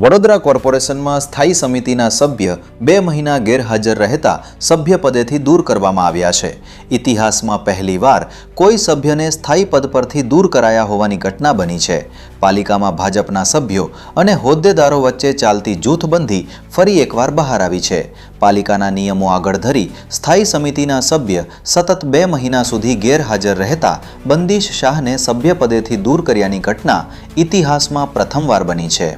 વડોદરા કોર્પોરેશનમાં સ્થાયી સમિતિના સભ્ય બે મહિના ગેરહાજર રહેતા સભ્યપદેથી દૂર કરવામાં આવ્યા છે. ઇતિહાસમાં પહેલીવાર કોઈ સભ્યને સ્થાયી પદ પરથી દૂર કરાયા હોવાની ઘટના બની છે. પાલિકામાં ભાજપના સભ્યો અને હોદ્દેદારો વચ્ચે ચાલતી જૂથબંધી ફરી એકવાર બહાર આવી છે. પાલિકાના નિયમો આગળ ધરી સ્થાયી સમિતિના સભ્ય સતત બે મહિના સુધી ગેરહાજર રહેતા બંદીશ શાહને સભ્યપદેથી દૂર કર્યાની ઘટના ઇતિહાસમાં પ્રથમવાર બની છે.